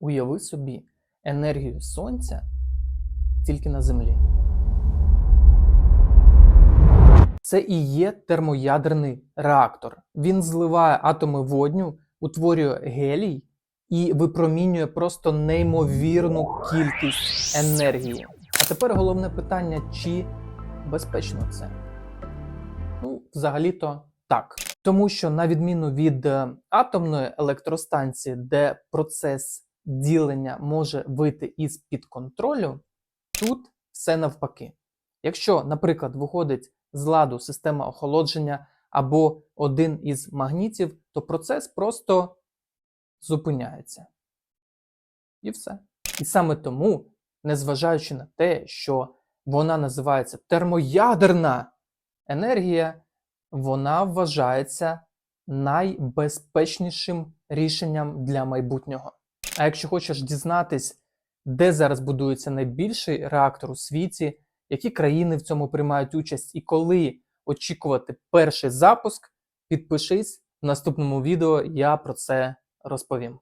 Уяви собі енергію сонця тільки на землі. Це і є термоядерний реактор. Він зливає атоми водню, утворює гелій і випромінює просто неймовірну кількість енергії. А тепер головне питання: чи безпечно це? Ну, взагалі-то так. Тому що, на відміну від е, атомної електростанції, де процес ділення може вийти із під контролю, тут все навпаки. Якщо, наприклад, виходить з ладу система охолодження або один із магнітів, то процес просто зупиняється. І все. І саме тому, незважаючи на те, що вона називається термоядерна енергія, вона вважається найбезпечнішим рішенням для майбутнього. А якщо хочеш дізнатись, де зараз будується найбільший реактор у світі, які країни в цьому приймають участь і коли очікувати перший запуск, підпишись в наступному відео, я про це розповім.